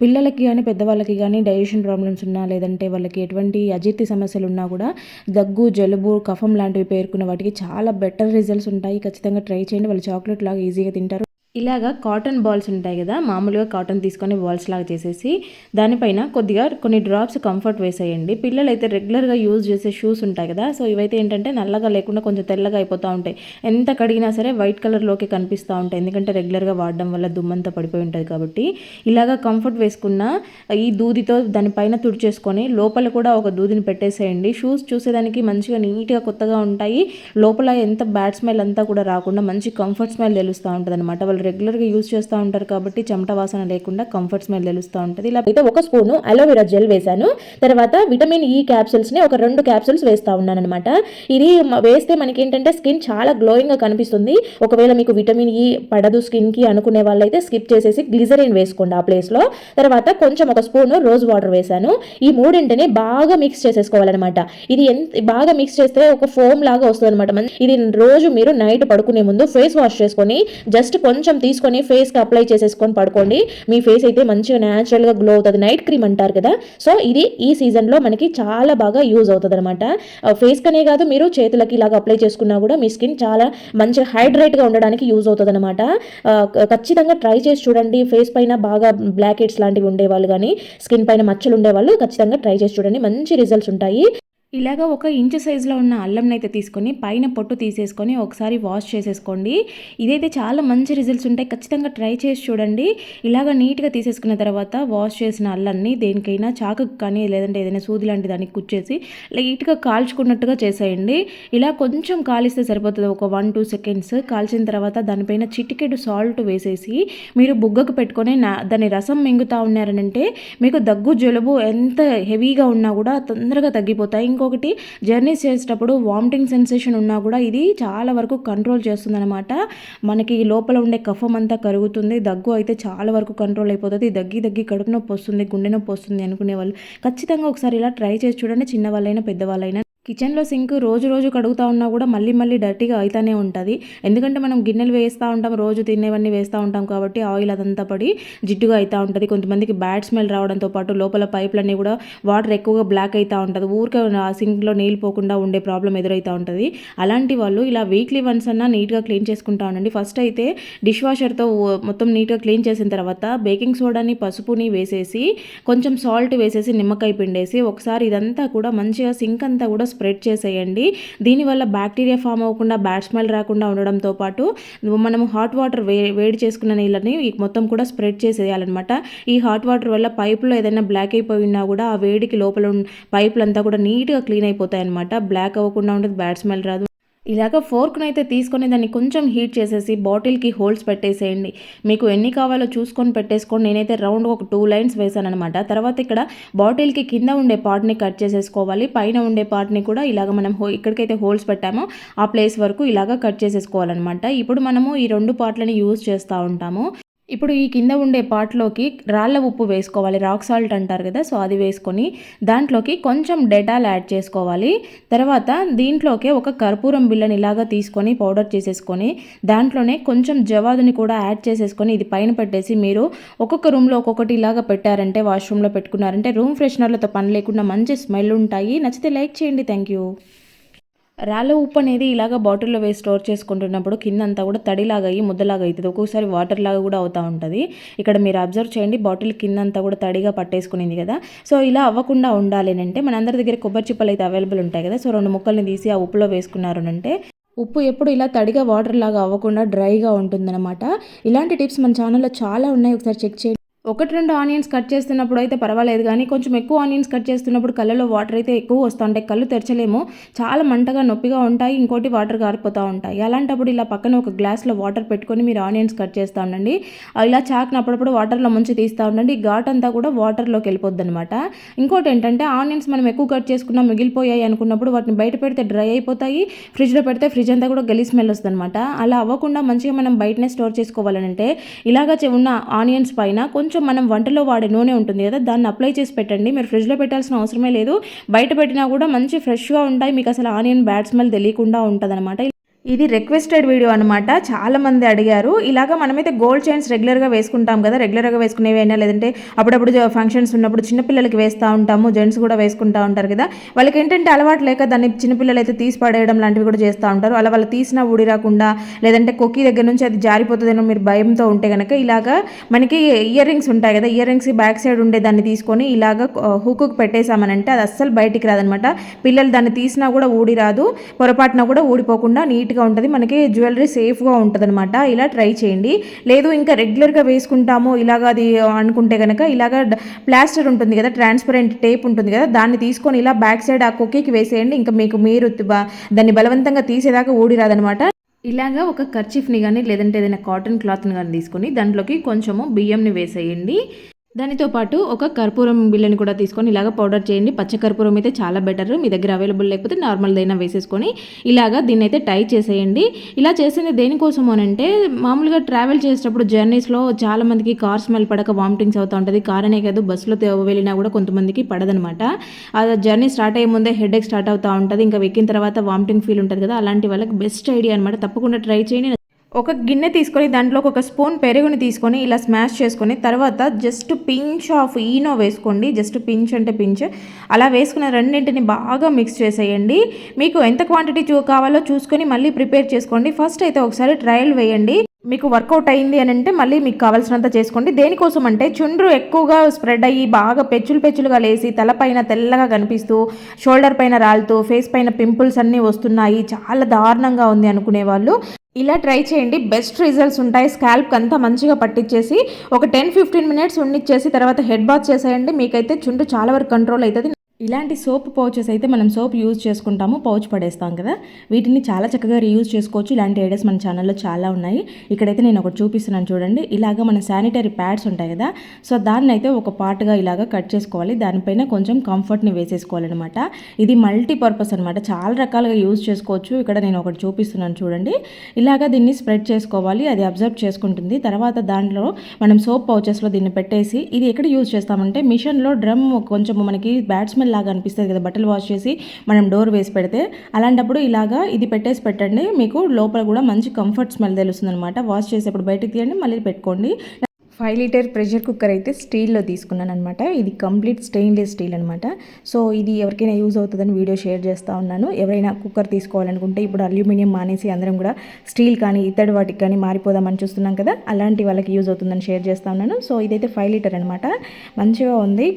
పిల్లలకి కానీ పెద్దవాళ్ళకి కానీ డైజెషన్ ప్రాబ్లమ్స్ ఉన్నా లేదంటే వాళ్ళకి ఎటువంటి అజీర్తి సమస్యలు ఉన్నా కూడా దగ్గు జలుబు కఫం లాంటివి పేర్కొన్న వాటికి చాలా బెటర్ రిజల్ట్స్ ఉంటాయి. ఖచ్చితంగా ట్రై చేయండి. వాళ్ళు చాక్లెట్ లాగా ఈజీగా తింటారు. ఇలాగా కాటన్ బాల్స్ ఉంటాయి కదా మామూలుగా కాటన్ తీసుకొని బాల్స్ లాగా చేసేసి దానిపైన కొద్దిగా కొన్ని డ్రాప్స్ కంఫర్ట్ వేసేయండి. పిల్లలు అయితే రెగ్యులర్గా యూజ్ చేసే షూస్ ఉంటాయి కదా సో ఇవైతే ఏంటంటే నల్లగా లేకుండా కొంచెం తెల్లగా అయిపోతూ ఉంటాయి. ఎంత కడిగినా సరే వైట్ కలర్లోకి కనిపిస్తూ ఉంటాయి ఎందుకంటే రెగ్యులర్గా వాడడం వల్ల దుమ్మంతా పడిపోయి ఉంటుంది కాబట్టి. ఇలాగా కంఫర్ట్ వేసుకున్న ఈ దూదితో దానిపైన తుడిచేసుకొని లోపల కూడా ఒక దూదిని పెట్టేసేయండి. షూస్ చూసేదానికి మంచిగా నీట్గా కొత్తగా ఉంటాయి. లోపల ఎంత బ్యాడ్ స్మెల్ అంతా కూడా రాకుండా మంచి కంఫర్ట్ స్మెల్ తెలుస్తూ ఉంటుంది అనమాట వాళ్ళు రెగ్యులర్గా యూస్ చేస్తూ ఉంటారు కాబట్టి చెమట వాసన లేకుండా కంఫర్ట్ స్మెల్ తెలుస్తూ ఉంటుంది. ఇలా అయితే ఒక స్పూను అలోవెరా జెల్ వేశాను. తర్వాత విటమిన్ e ఈ క్యాప్సూల్స్ని ఒక రెండు క్యాప్సూల్స్ వేస్తూ ఉన్నాను అనమాట ఇది వేస్తే మనకి ఏంటంటే స్కిన్ చాలా గ్లోయింగ్గా కనిపిస్తుంది. ఒకవేళ మీకు విటమిన్ ఈ పడదు స్కిన్కి అనుకునే వాళ్ళైతే స్కిప్ చేసేసి గ్లిజరిన్ వేసుకోండి ఆ ప్లేస్లో. తర్వాత కొంచెం ఒక స్పూన్ రోజ్ వాటర్ వేశాను. ఈ మూడింటిని బాగా మిక్స్ చేసేసుకోవాలన్నమాట. ఇది ఎంత బాగా మిక్స్ చేస్తే ఒక ఫోమ్ లాగా వస్తుంది అనమాట ఇది రోజు మీరు నైట్ పడుకునే ముందు ఫేస్ వాష్ చేసుకొని జస్ట్ కొంచెం తీసుకొని ఫేస్కి అప్లై చేసేసుకొని పడుకోండి. మీ ఫేస్ అయితే మంచిగా న్యాచురల్గా గ్లో అవుతుంది. నైట్ క్రీమ్ అంటారు కదా. సో ఇది ఈ సీజన్లో మనకి చాలా బాగా యూజ్ అవుతుంది అనమాట ఫేస్ కనే కాదు మీరు చేతులకి ఇలాగ అప్లై చేసుకున్నా కూడా మీ స్కిన్ చాలా మంచిగా హైడ్రేట్గా ఉండడానికి యూజ్ అవుతుంది అనమాట ఖచ్చితంగా ట్రై చేసి చూడండి. ఫేస్ పైన బాగా బ్లాక్ హెడ్స్ లాంటివి ఉండేవాళ్ళు కానీ స్కిన్ పైన మచ్చలు ఉండేవాళ్ళు ఖచ్చితంగా ట్రై చేసి చూడండి. మంచి రిజల్ట్స్ ఉంటాయి. ఇలాగ ఒక ఇంచు సైజులో ఉన్న అల్లంని అయితే తీసుకొని పైన పొట్టు తీసేసుకొని ఒకసారి వాష్ చేసేసుకోండి. ఇదైతే చాలా మంచి రిజల్ట్స్ ఉంటాయి. ఖచ్చితంగా ట్రై చేసి చూడండి. ఇలాగ నీట్గా తీసేసుకున్న తర్వాత వాష్ చేసిన అల్లాన్ని దేనికైనా చాకు కానీ లేదంటే ఏదైనా సూది లాంటి దానికి కుచ్చేసి లైట్గా కాల్చుకున్నట్టుగా చేసేయండి. ఇలా కొంచెం కాలిస్తే సరిపోతుంది. ఒక వన్ టూ సెకండ్స్ కాల్చిన తర్వాత దానిపైన చిటికెడు సాల్ట్ వేసేసి మీరు బుగ్గకు పెట్టుకొని నా దాని రసం మింగుతా ఉన్నారనంటే మీకు దగ్గు జలుబు ఎంత హెవీగా ఉన్నా కూడా తొందరగా తగ్గిపోతాయి. ఇంకొకటి జర్నీస్ చేసేటప్పుడు వామిటింగ్ సెన్సేషన్ ఉన్నా కూడా ఇది చాలా వరకు కంట్రోల్ చేస్తుందన్నమాట. మనకి లోపల ఉండే కఫం అంతా కరుగుతుంది దగ్గు అయితే చాలా వరకు కంట్రోల్ అయిపోతుంది. దగ్గి దగ్గి కడుపు నొప్పి వస్తుంది గుండె నొప్పి వస్తుంది అనుకునే వాళ్ళు ఖచ్చితంగా ఒకసారి ఇలా ట్రై చేసి చూడండి చిన్నవాళ్ళైనా పెద్దవాళ్ళైనా. కిచెన్లో సింక్ రోజు రోజు కడుగుతూ ఉన్నా కూడా మళ్ళీ మళ్ళీ డర్టీగా అవుతానే ఉంటుంది. ఎందుకంటే మనం గిన్నెలు వేస్తూ ఉంటాం రోజు తినేవన్నీ వేస్తూ ఉంటాం కాబట్టి ఆయిల్ అదంతా పడి జిడ్డుగా అవుతూ ఉంటుంది. కొంతమందికి బ్యాడ్ స్మెల్ రావడంతో పాటు లోపల పైపులన్నీ కూడా వాటర్ ఎక్కువగా బ్లాక్ అవుతూ ఉంటుంది. ఊరికే ఆ సింక్లో నీళ్ళు పోకుండా ఉండే ప్రాబ్లం ఎదురవుతూ ఉంటుంది. అలాంటి వాళ్ళు ఇలా వీక్లీ వన్స్ అన్నా నీట్గా క్లీన్ చేసుకుంటా ఉండండి. ఫస్ట్ అయితే డిష్ వాషర్తో మొత్తం నీట్గా క్లీన్ చేసిన తర్వాత బేకింగ్ సోడాని పసుపుని వేసేసి కొంచెం సాల్ట్ వేసేసి నిమ్మకాయ పిండేసి ఒకసారి ఇదంతా కూడా మంచిగా సింక్ అంతా కూడా స్ప్రెడ్ చేసేయండి. దీనివల్ల బ్యాక్టీరియా ఫామ్ అవ్వకుండా బ్యాడ్ స్మెల్ రాకుండా ఉండడంతో పాటు మనము హాట్ వాటర్ వే వేడి చేసుకున్న నీళ్ళని మొత్తం కూడా స్ప్రెడ్ చేసేయాలన్నమాట. ఈ హాట్ వాటర్ వల్ల పైపులో ఏదైనా బ్లాక్ అయిపోయినా కూడా ఆ వేడికి లోపల పైపులంతా కూడా నీట్గా క్లీన్ అయిపోతాయి అనమాట బ్లాక్ అవ్వకుండా ఉంటుంది బ్యాడ్ స్మెల్ రాదు. ఇలాగ ఫోర్క్ను అయితే తీసుకొని దాన్ని కొంచెం హీట్ చేసేసి బాటిల్కి హోల్స్ పెట్టేసేయండి. మీకు ఎన్ని కావాలో చూసుకొని పెట్టేసుకోండి. నేనైతే రౌండ్ ఒక టూ లైన్స్ వేసాను అనమాట తర్వాత ఇక్కడ బాటిల్కి కింద ఉండే పార్ట్ని కట్ చేసేసుకోవాలి. పైన ఉండే పార్ట్ని కూడా ఇలాగ మనం హో ఇక్కడికైతే హోల్స్ పెట్టామో ఆ ప్లేస్ వరకు ఇలాగ కట్ చేసేసుకోవాలన్నమాట. ఇప్పుడు మనము ఈ రెండు పార్ట్లని యూజ్ చేస్తూ ఉంటాము. ఇప్పుడు ఈ కింద ఉండే పార్ట్లోకి రాళ్ళ ఉప్పు వేసుకోవాలి రాక్ సాల్ట్ అంటారు కదా సో అది వేసుకొని దాంట్లోకి కొంచెం డెటాల్ యాడ్ చేసుకోవాలి. తర్వాత దీంట్లోకి ఒక కర్పూరం బిల్లని ఇలాగా తీసుకొని పౌడర్ చేసేసుకొని దాంట్లోనే కొంచెం జవాదుని కూడా యాడ్ చేసేసుకొని ఇది పైన పెట్టేసి మీరు ఒక్కొక్క రూమ్లో ఒక్కొక్కటి ఇలాగా పెట్టారంటే వాష్రూమ్లో పెట్టుకున్నారంటే రూమ్ ఫ్రెషనర్లతో పని లేకుండా మంచి స్మెల్ ఉంటాయి. నచ్చితే లైక్ చేయండి. Thank you. రాళ్ళ ఉప్పు అనేది ఇలాగ బాటిల్లో వేసి స్టోర్ చేసుకుంటున్నప్పుడు కింద అంతా కూడా తడిలాగా అయ్యి ముద్దలాగా అవుతుంది. ఒక్కొక్కసారి వాటర్ లాగా కూడా అవుతూ ఉంటుంది. ఇక్కడ మీరు అబ్జర్వ్ చేయండి బాటిల్ కింద అంతా కూడా తడిగా పట్టేసుకునింది కదా. సో ఇలా అవ్వకుండా ఉండాలి అంటే మనందరి దగ్గర కొబ్బరి చిప్పలు అయితే అవైలబుల్ ఉంటాయి కదా. సో రెండు ముక్కల్ని తీసి ఆ ఉప్పులో వేసుకున్నారు అంటే ఉప్పు ఎప్పుడు ఇలా తడిగా వాటర్ లాగా అవ్వకుండా డ్రైగా ఉంటుందన్నమాట. ఇలాంటి టిప్స్ మన ఛానల్లో చాలా ఉన్నాయి. ఒకసారి చెక్ చేయండి. ఒకటి రెండు ఆనియన్స్ కట్ చేస్తున్నప్పుడు అయితే పర్వాలేదు కానీ కొంచెం ఎక్కువ ఆనియన్స్ కట్ చేస్తున్నప్పుడు కళ్ళలో వాటర్ అయితే ఎక్కువ వస్తూ ఉంటాయి కళ్ళు తెరచలేము. చాలా మంటగా నొప్పిగా ఉంటాయి ఇంకోటి వాటర్ కారిపోతూ ఉంటాయి. అలాంటప్పుడు ఇలా పక్కన ఒక గ్లాస్లో వాటర్ పెట్టుకొని మీరు ఆనియన్స్ కట్ చేస్తూ ఉండండి. ఇలా చాక్ని అప్పుడప్పుడు వాటర్లో ముంచి తీస్తూ ఉండండి. ఘాట్ అంతా కూడా వాటర్లోకి వెళ్ళిపోద్ది అనమాట ఇంకోటి ఏంటంటే ఆనియన్స్ మనం ఎక్కువ కట్ చేసుకున్నా మిగిలిపోయాయి అనుకున్నప్పుడు వాటిని బయట పెడితే డ్రై అయిపోతాయి. ఫ్రిడ్జ్లో పెడితే ఫ్రిడ్జ్ అంతా కూడా గలీ స్మెల్ వస్తుంది అనమాట అలా అవ్వకుండా మంచిగా మనం బయటనే స్టోర్ చేసుకోవాలంటే ఇలాగ ఉన్న ఆనియన్స్ పైన కొంచెం కొంచెం మనం వంటలో వాడే నూనె ఉంటుంది కదా దాన్ని అప్లై చేసి పెట్టండి. మీరు ఫ్రిడ్జ్లో పెట్టాల్సిన అవసరమే లేదు. బయట పెట్టినా కూడా మంచి ఫ్రెష్గా ఉంటాయి. మీకు అసలు ఆనియన్ బ్యాడ్ స్మెల్ తెలియకుండా ఉంటుంది ఇది రిక్వెస్టెడ్ వీడియో అనమాట చాలా మంది అడిగారు. ఇలాగ మనమైతే గోల్డ్ చైన్స్ రెగ్యులర్గా వేసుకుంటాం కదా రెగ్యులర్గా వేసుకునేవి అయినా లేదంటే అప్పుడప్పుడు ఫంక్షన్స్ ఉన్నప్పుడు చిన్నపిల్లలకి వేస్తూ ఉంటాము జెంట్స్ కూడా వేసుకుంటూ ఉంటారు కదా. వాళ్ళకి ఏంటంటే అలవాటు లేక దాన్ని చిన్నపిల్లలు అయితే తీసి పడేయడం లాంటివి కూడా చేస్తూ ఉంటారు. అలా వాళ్ళు తీసినా ఊడి రాకుండా లేదంటే కొక్కి దగ్గర నుంచి అది జారిపోతుందేమో మీరు భయంతో ఉంటే కనుక ఇలాగా మనకి ఇయర్ రింగ్స్ ఉంటాయి కదా ఇయర్ రింగ్స్ బ్యాక్ సైడ్ ఉండే దాన్ని తీసుకొని ఇలాగ హుక్కు పెట్టేశామనంటే అది అస్సలు బయటికి రాదనమాట పిల్లలు దాన్ని తీసినా కూడా ఊడి రాదు పొరపాటున కూడా ఊడిపోకుండా నీట్ నీట్గా ఉంటుంది. మనకి జ్యువెలరీ సేఫ్గా ఉంటుంది అనమాట ఇలా ట్రై చేయండి. లేదు ఇంకా రెగ్యులర్గా వేసుకుంటాము ఇలాగ అది అనుకుంటే కనుక ఇలాగ ప్లాస్టర్ ఉంటుంది కదా ట్రాన్స్పరెంట్ టేప్ ఉంటుంది కదా దాన్ని తీసుకొని ఇలా బ్యాక్ సైడ్ ఆ కుక్కీకి వేసేయండి. ఇంకా మీకు మీరు దాన్ని బలవంతంగా తీసేదాకా ఊడిరాదనమాట ఇలాగా ఒక కర్చీఫ్ని కానీ లేదంటే ఏదైనా కాటన్ క్లాత్ని కానీ తీసుకొని దాంట్లోకి కొంచెము బియ్యంని వేసేయండి. దానితో పాటు ఒక కర్పూరం బిళ్ళని కూడా తీసుకొని ఇలాగ పౌడర్ చేయండి. పచ్చ కర్పూరం అయితే చాలా బెటర్ మీ దగ్గర అవైలబుల్ లేకపోతే నార్మల్దైనా వేసేసుకొని ఇలాగా దీన్ని అయితే టై చేసేయండి. ఇలా చేసింది దేనికోసం అంటే మామూలుగా ట్రావెల్ చేసేటప్పుడు జర్నీస్లో చాలా మందికి కార్ స్మెల్ పడక వామిటింగ్స్ అవుతూ ఉంటుంది. కార్ అనే కాదు బస్సులో వెళ్ళినా కూడా కొంతమందికి పడదనమాట. ఆ జర్నీ స్టార్ట్ అయ్యే ముందే హెడ్ స్టార్ట్ అవుతూ ఉంటుంది. ఇంకా ఎక్కిన తర్వాత వామిటింగ్ ఫీల్ ఉంటుంది కదా అలాంటి వాళ్ళకి బెస్ట్ ఐడియా అనమాట తప్పకుండా ట్రై చేయండి. ఒక గిన్నె తీసుకొని దాంట్లో ఒక స్పూన్ పెరుగుని తీసుకొని ఇలా స్మాష్ చేసుకొని తర్వాత జస్ట్ పించ్ ఆఫ్ ఈనో వేసుకోండి. జస్ట్ పించ్ అంటే పించ్. అలా వేసుకున్న రెండింటిని బాగా మిక్స్ చేసేయండి. మీకు ఎంత క్వాంటిటీ చూ కావాలో చూసుకొని మళ్ళీ ప్రిపేర్ చేసుకోండి. ఫస్ట్ అయితే ఒకసారి ట్రయల్ వేయండి. మీకు వర్కౌట్ అయింది అని అంటే మళ్ళీ మీకు కావాల్సినంత చేసుకోండి. దేనికోసం అంటే చుండ్రు ఎక్కువగా స్ప్రెడ్ అయ్యి బాగా పెచ్చులు పెచ్చులుగా లేసి తలపైన తెల్లగా కనిపిస్తూ షోల్డర్ పైన రాలుతూ ఫేస్ పైన పింపుల్స్ అన్నీ వస్తున్నాయి. చాలా దారుణంగా ఉంది అనుకునే వాళ్ళు ఇలా ట్రై చేయండి. బెస్ట్ రిజల్ట్స్ ఉంటాయి. స్కాల్ప్ అంతా మంచిగా పట్టించేసి ఒక టెన్ ఫిఫ్టీన్ మినిట్స్ ఉండిచ్చేసి తర్వాత హెడ్ బాత్ చేసేయండి. మీకైతే చుండ్రు చాలా వరకు కంట్రోల్ అవుతుంది ఇలాంటి సోప్ పౌచెస్ అయితే మనం సోప్ యూజ్ చేసుకుంటాము పౌచ్ పడేస్తాం కదా. వీటిని చాలా చక్కగా రీయూజ్ చేసుకోవచ్చు. ఇలాంటి ఐడియాస్ మన ఛానల్లో చాలా ఉన్నాయి. ఇక్కడైతే నేను ఒకటి చూపిస్తున్నాను చూడండి. ఇలాగ మన శానిటరీ ప్యాడ్స్ ఉంటాయి కదా. సో దాన్ని అయితే ఒక పార్ట్గా ఇలాగ కట్ చేసుకోవాలి. దానిపైన కొంచెం కంఫర్ట్ని వేసేసుకోవాలన్నమాట. ఇది మల్టీ పర్పస్ అనమాట చాలా రకాలుగా యూజ్ చేసుకోవచ్చు. ఇక్కడ నేను ఒకటి చూపిస్తున్నాను చూడండి. ఇలాగ దీన్ని స్ప్రెడ్ చేసుకోవాలి. అది అబ్జర్వ్ చేసుకుంటుంది. తర్వాత దాంట్లో మనం సోప్ పౌచెస్లో దీన్ని పెట్టేసి ఇది ఎక్కడ యూజ్ చేస్తామంటే మిషన్లో డ్రమ్ కొంచెం మనకి బ్యాట్స్మెన్ లాగా అనిపిస్తుంది కదా బట్టలు వాష్ చేసి మనం డోర్ వేసి పెడితే. అలాంటప్పుడు ఇలాగా ఇది పెట్టేసి పెట్టండి మీకు లోపల కూడా మంచి కంఫర్ట్ స్మెల్ తెలుస్తుంది అనమాట వాష్ చేసేప్పుడు బయటకు తీయండి మళ్ళీ పెట్టుకోండి. ఫైవ్ లీటర్ ప్రెషర్ కుక్కర్ అయితే స్టీల్లో తీసుకున్నాను అనమాట ఇది కంప్లీట్ స్టెయిన్లెస్ స్టీల్ అనమాట సో ఇది ఎవరికైనా యూజ్ అవుతుందని వీడియో షేర్ చేస్తూ ఉన్నాను. ఎవరైనా కుక్కర్ తీసుకోవాలనుకుంటే ఇప్పుడు అల్యూమినియం మానేసి అందరం కూడా స్టీల్ కానీ ఇతడి వాటికి కానీ మారిపోదామని చూస్తున్నాం కదా అలాంటి వాళ్ళకి యూజ్ అవుతుందని షేర్ చేస్తూ ఉన్నాను. సో ఇదైతే ఫైవ్ లీటర్ అనమాట మంచిగా ఉంది.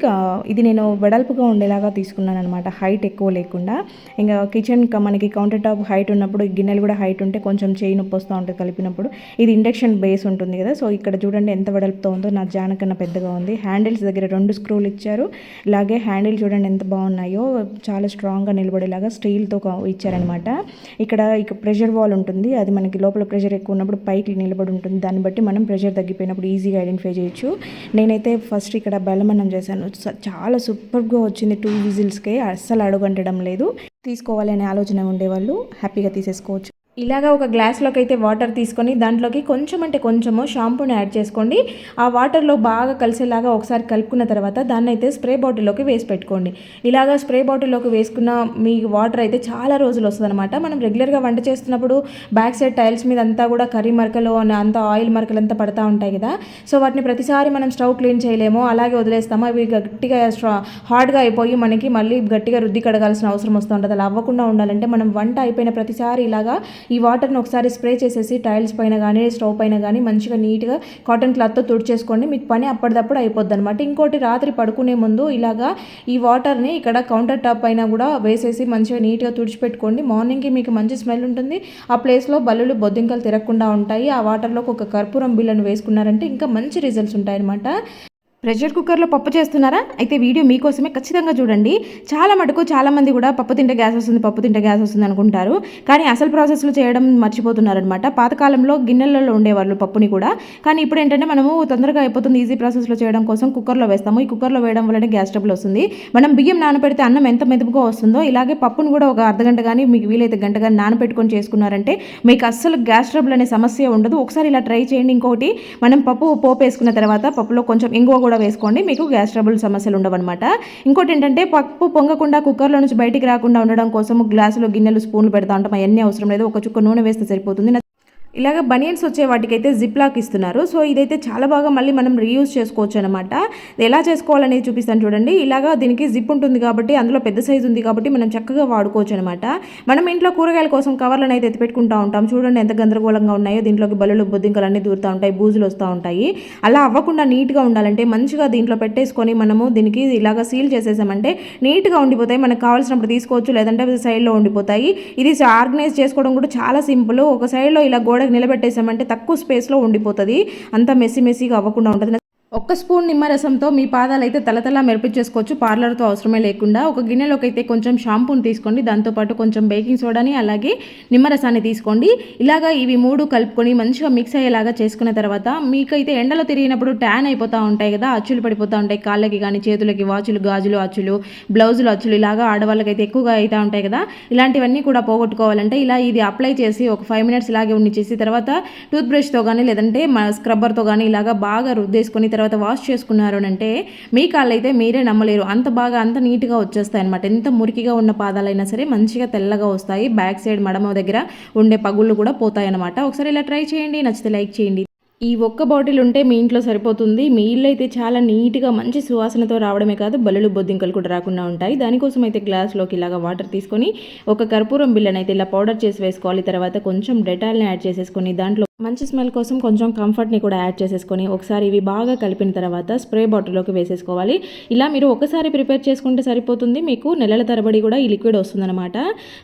ఇది నేను వెడల్పుగా ఉండేలాగా తీసుకున్నాను అనమాట హైట్ ఎక్కువ లేకుండా. ఇంకా కిచెన్ మనకి కౌంటర్ టాప్ హైట్ ఉన్నప్పుడు గిన్నెలు కూడా హైట్ ఉంటే కొంచెం చేయి నొప్పి వస్తూ ఉంటుంది కలిపినప్పుడు. ఇది ఇండక్షన్ బేస్ ఉంటుంది కదా సో ఇక్కడ చూడండి ఎంత వెడల్పుతో ఉందో నా జానకన్నా పెద్దగా ఉంది. హ్యాండిల్స్ దగ్గర రెండు స్క్రూలు ఇచ్చారు. ఇలాగే హ్యాండిల్ చూడండి ఎంత బాగున్నాయో. చాలా స్ట్రాంగ్గా నిలబడేలాగా స్టీల్తో ఇచ్చారనమాట ఇక్కడ ఇక ప్రెషర్ వాల్ ఉంటుంది. అది మనకి లోపల ప్రెషర్ ఎక్కువ ఉన్నప్పుడు పైకి నిలబడి ఉంటుంది. దాన్ని బట్టి మనం ప్రెషర్ తగ్గిపోయినప్పుడు ఈజీగా ఐడెంటిఫై చేయొచ్చు. నేనైతే ఫస్ట్ ఇక్కడ బెల్లమన్నం చేశాను. చాలా సూపర్గా వచ్చింది టూ విజిల్స్కే. అస్సలు అడుగంటడం లేదు. తీసుకోవాలి అనే ఆలోచన ఉండేవాళ్ళు. హ్యాపీగా తీసేసుకోవచ్చు. ఇలాగా ఒక గ్లాస్లోకి అయితే వాటర్ తీసుకొని దాంట్లోకి కొంచెం అంటే కొంచెము షాంపూని యాడ్ చేసుకోండి. ఆ వాటర్లో బాగా కలిసేలాగా ఒకసారి కలుపుకున్న తర్వాత దాన్ని అయితే స్ప్రే బాటిల్లోకి వేసి పెట్టుకోండి. ఇలాగా స్ప్రే బాటిల్లోకి వేసుకున్న మీ వాటర్ అయితే చాలా రోజులు వస్తుందన్నమాట. మనం రెగ్యులర్గా వంట చేస్తున్నప్పుడు బ్యాక్ సైడ్ టైల్స్ మీద అంతా కూడా కర్రీ మరకలు అన్న- అంతా ఆయిల్ మరకలు అంతా పడతా ఉంటాయి కదా. సో వాటిని ప్రతిసారి మనం స్టవ్ క్లీన్ చేయలేము. అలాగే వదిలేస్తాము. అవి గట్టిగా స్ట్రా హార్డ్గా అయిపోయి మనకి మళ్ళీ గట్టిగా రుద్ది కడగాల్సిన అవసరం వస్తూ ఉంటుంది. అలా అవ్వకుండా ఉండాలంటే మనం వంట అయిపోయిన ప్రతిసారి ఇలాగా ఈ వాటర్ని ఒకసారి స్ప్రే చేసేసి టైల్స్ పైన కానీ స్టవ్ పైన కానీ మంచిగా నీట్గా కాటన్ క్లాత్తో తుడిచేసుకోండి. మీకు పని అప్పటిదప్పుడు అయిపోద్ది అనమాట ఇంకోటి రాత్రి పడుకునే ముందు ఇలాగా ఈ వాటర్ని ఇక్కడ కౌంటర్ టాప్ పైన కూడా వేసేసి మంచిగా నీట్గా తుడిచిపెట్టుకోండి. మార్నింగ్కి మీకు మంచి స్మెల్ ఉంటుంది. ఆ ప్లేస్లో బల్లులు బొద్దింకలు తిరగకుండా ఉంటాయి. ఆ వాటర్లోకి ఒక కర్పూరం బిళ్ళను వేసుకున్నారంటే ఇంకా మంచి రిజల్ట్స్ ఉంటాయన్నమాట. ప్రెషర్ కుక్కర్లో పప్పు చేస్తున్నారా? అయితే వీడియో మీకోసమే ఖచ్చితంగా చూడండి. చాలా మటుకు చాలామంది కూడా పప్పు తింటే గ్యాస్ వస్తుంది పప్పు తింటే గ్యాస్ వస్తుంది అనుకుంటారు. కానీ అసలు ప్రాసెస్లో చేయడం మర్చిపోతున్నారనమాట పాతకాలంలో గిన్నెలలో ఉండేవాళ్ళు పప్పుని కూడా. కానీ ఇప్పుడు ఏంటంటే మనము తొందరగా అయిపోతుంది ఈజీ ప్రాసెస్లో చేయడం కోసం కుక్కర్లో వేస్తాము. ఈ కుక్కర్లో వేయడం వల్లనే గ్యాస్ ట్రబుల్ వస్తుంది. మనం బియ్యం నానబెడితే అన్నం ఎంత మెదుపుగా వస్తుందో ఇలాగే పప్పును కూడా ఒక అర్ధ గంట కానీ మీకు వీలైతే గంట కానీ నానబెట్టుకొని చేసుకున్నారంటే మీకు అస్సలు గ్యాస్ ట్రబుల్ అనే సమస్య ఉండదు. ఒకసారి ఇలా ట్రై చేయండి. ఇంకోటి మనం పప్పు పోపు వేసుకున్న తర్వాత పప్పులో కొంచెం ఇంగువ కూడా వేసుకోండి. మీకు గ్యాస్ ట్రబుల్ సమస్యలు ఉండవన్నమాట. ఇంకోటి ఏంటంటే పప్పు పొంగకుండా కుక్కర్లో నుంచి బయటికి రాకుండా ఉండడం కోసం గ్లాసులో గిన్నెలు స్పూన్లు పెడతా ఉంటాం. అవన్నీ అవసరం లేదు. ఒక చుక్క నూనె వేస్తే సరిపోతుంది. ఇలాగ బనియన్స్ వచ్చే వాటికైతే జిప్ లాక్ ఇస్తున్నారు. సో ఇదైతే చాలా బాగా మళ్ళీ మనం రీయూజ్ చేసుకోవచ్చు అనమాట ఎలా చేసుకోవాలనేది చూపిస్తాను చూడండి. ఇలాగా దీనికి జిప్ ఉంటుంది కాబట్టి అందులో పెద్ద సైజు ఉంది కాబట్టి మనం చక్కగా వాడుకోవచ్చు అనమాట మనం ఇంట్లో కూరగాయల కోసం కవర్లను అయితే ఎత్తిపెట్టుకుంటూ ఉంటాం. చూడండి ఎంత గందరగోళంగా ఉన్నాయో. దీంట్లోకి బలులు బొద్దింకలు అన్నీ దూరుతూ ఉంటాయి. బూజులు వస్తూ ఉంటాయి. అలా అవ్వకుండా నీట్గా ఉండాలంటే మంచిగా దీంట్లో పెట్టేసుకొని మనము దీనికి ఇలాగ సీల్ చేసేసామంటే నీట్గా ఉండిపోతాయి. మనకు కావాల్సినప్పుడు తీసుకోవచ్చు లేదంటే సైడ్లో ఉండిపోతాయి. ఇది ఆర్గనైజ్ చేసుకోవడం కూడా చాలా సింపుల్. ఒక సైడ్లో ఇలా గోడ నిలబెట్టేసామంటే తక్కువ స్పేస్లో ఉండిపోతుంది. అంత మెస్సీ మెస్సీగా అవ్వకుండా ఉంటుంది. ఒక్క స్పూన్ నిమ్మరసంతో మీ పాదాలు అయితే తలతలా మెరిపించేసుకోవచ్చు. పార్లర్తో అవసరమే లేకుండా ఒక గిన్నెలోకి అయితే కొంచెం షాంపూని తీసుకోండి. దాంతోపాటు కొంచెం బేకింగ్ సోడాని అలాగే నిమ్మరసాన్ని తీసుకోండి. ఇలాగా ఇవి మూడు కలుపుకొని మంచిగా మిక్స్ అయ్యేలాగా చేసుకున్న తర్వాత మీకైతే ఎండలో తిరిగినప్పుడు ట్యాన్ అయిపోతూ ఉంటాయి కదా అచ్చులు పడిపోతూ ఉంటాయి. కాళ్ళకి కానీ చేతులకి వాచులు గాజులు అచ్చులు బ్లౌజులు అచ్చులు ఇలాగా ఆడవాళ్ళకైతే ఎక్కువగా అవుతూ ఉంటాయి కదా ఇలాంటివన్నీ కూడా పోగొట్టుకోవాలంటే ఇలా ఇది అప్లై చేసి ఒక ఫైవ్ మినిట్స్ ఇలాగే ఉండిచేసి తర్వాత టూత్ బ్రష్తో కానీ లేదంటే స్క్రబ్బర్తో కానీ ఇలాగా బాగా రుద్దేసుకొని తర్వాత వాష్ చేసుకున్నారు అని అంటే మీ కాళ్ళు అయితే మీరే నమ్మలేరు. అంత బాగా అంత నీట్గా వచ్చేస్తాయి అనమాట ఎంత మురికిగా ఉన్న పాదాలైనా సరే మంచిగా తెల్లగా వస్తాయి. బ్యాక్ సైడ్ మడమ దగ్గర ఉండే పగుళ్ళు కూడా పోతాయి అనమాట ఒకసారి ఇలా ట్రై చేయండి. నచ్చితే లైక్ చేయండి. ఈ ఒక్క బాటిల్ ఉంటే మీ ఇంట్లో సరిపోతుంది. మీ ఇల్లు అయితే చాలా నీట్గా మంచి సువాసనతో రావడమే కాదు బల్లులు బొద్దింకలు కూడా రాకుండా ఉంటాయి. దానికోసం అయితే గ్లాస్లోకి ఇలాగా వాటర్ తీసుకొని ఒక కర్పూరం బిళ్ళని అయితే ఇలా పౌడర్ చేసి వేసుకోవాలి. తర్వాత కొంచెం డెటాల్ని యాడ్ చేసేసుకొని దాంట్లో మంచి స్మెల్ కోసం కొంచెం కంఫర్ట్ని కూడా యాడ్ చేసేసుకొని ఒకసారి ఇవి బాగా కలిపిన తర్వాత స్ప్రే బాటిల్లోకి వేసేసుకోవాలి. ఇలా మీరు ఒకసారి ప్రిపేర్ చేసుకుంటే సరిపోతుంది. మీకు నెలల తరబడి కూడా ఈ లిక్విడ్ వస్తుందన్నమాట.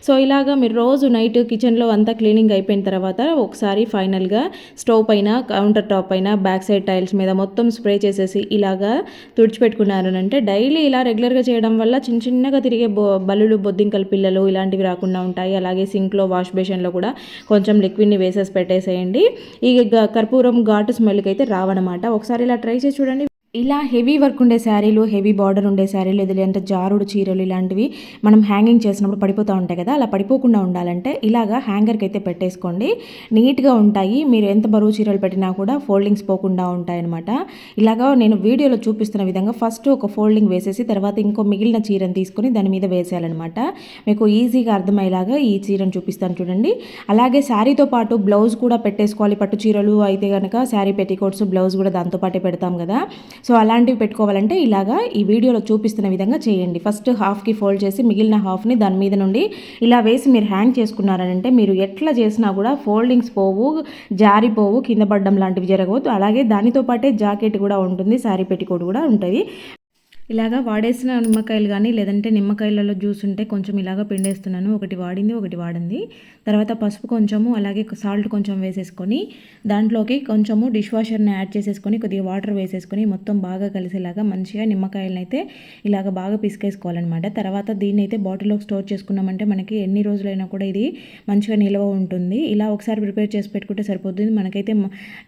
సో ఇలాగా మీరు రోజు నైట్ కిచెన్లో అంతా క్లీనింగ్ అయిపోయిన తర్వాత ఒకసారి ఫైనల్గా స్టవ్ పైన కౌంటర్ టాప్ పైన బ్యాక్ సైడ్ టైల్స్ మీద మొత్తం స్ప్రే చేసేసి ఇలాగా తుడిచిపెట్టుకున్నారు అంటే డైలీ ఇలా రెగ్యులర్గా చేయడం వల్ల చిన్న చిన్నగా తిరిగే బొ బల్లులు బొద్దింకల పిల్లలు ఇలాంటివి రాకుండా ఉంటాయి. అలాగే సింక్లో వాష్ బేషన్లో కూడా కొంచెం లిక్విడ్ని వేసేసి పెట్టేసేయండి. ఈ కర్పూరం ఘాటు స్మెల్కి అయితే రావన్నమాట ఒకసారి ఇలా ట్రై చేసి చూడండి. ఇలా హెవీ వర్క్ ఉండే శారీలు హెవీ బార్డర్ ఉండే శారీలు లేదంటే జారుడు చీరలు ఇలాంటివి మనం హ్యాంగింగ్ చేసినప్పుడు పడిపోతూ ఉంటాయి కదా అలా పడిపోకుండా ఉండాలంటే ఇలాగా హ్యాంగర్కి అయితే పెట్టేసుకోండి. నీట్గా ఉంటాయి. మీరు ఎంత బరువు చీరలు పెట్టినా కూడా ఫోల్డింగ్స్ పోకుండా ఉంటాయి అనమాట ఇలాగా నేను వీడియోలో చూపిస్తున్న విధంగా ఫస్ట్ ఒక ఫోల్డింగ్ వేసేసి తర్వాత ఇంకో మిగిలిన చీరను తీసుకొని దాని మీద వేసేయాలన్నమాట. మీకు ఈజీగా అర్థమయ్యేలాగా ఈ చీరను చూపిస్తాను చూడండి. అలాగే శారీతో పాటు బ్లౌజ్ కూడా పెట్టేసుకోవాలి. పట్టు చీరలు అయితే కనుక శారీ పెట్టికోట్స్ బ్లౌజ్ కూడా దాంతోపాటే పెడతాం కదా. సో అలాంటివి పెట్టుకోవాలంటే ఇలాగా ఈ వీడియోలో చూపిస్తున్న విధంగా చేయండి. ఫస్ట్ హాఫ్కి ఫోల్డ్ చేసి మిగిలిన హాఫ్ని దాని మీద నుండి ఇలా వేసి మీరు హ్యాంగ్ చేసుకున్నారంటే మీరు ఎట్లా చేసినా కూడా ఫోల్డింగ్స్ పోవు జారిపోవు కింద పడడం లాంటివి జరగవద్దు. అలాగే దానితో పాటే జాకెట్ కూడా ఉంటుంది శారీ పెట్టికోడు కూడా ఉంటుంది. ఇలాగా వాడేసిన నిమ్మకాయలు కానీ లేదంటే నిమ్మకాయలలో జ్యూస్ ఉంటే కొంచెం ఇలాగ పిండేస్తున్నాను. ఒకటి వాడింది ఒకటి వాడింది. తర్వాత పసుపు కొంచెము అలాగే సాల్ట్ కొంచెం వేసేసుకొని దాంట్లోకి కొంచెము డిష్ వాషర్ని యాడ్ చేసేసుకొని కొద్దిగా వాటర్ వేసేసుకొని మొత్తం బాగా కలిసేలాగా మంచిగా నిమ్మకాయలను అయితే ఇలాగ బాగా పిసికేసుకోవాలన్నమాట. తర్వాత దీన్ని అయితే బాటిల్లో స్టోర్ చేసుకున్నామంటే మనకి ఎన్ని రోజులైనా కూడా ఇది మంచిగా నిల్వ ఉంటుంది. ఇలా ఒకసారి ప్రిపేర్ చేసి పెట్టుకుంటే సరిపోతుంది. మనకైతే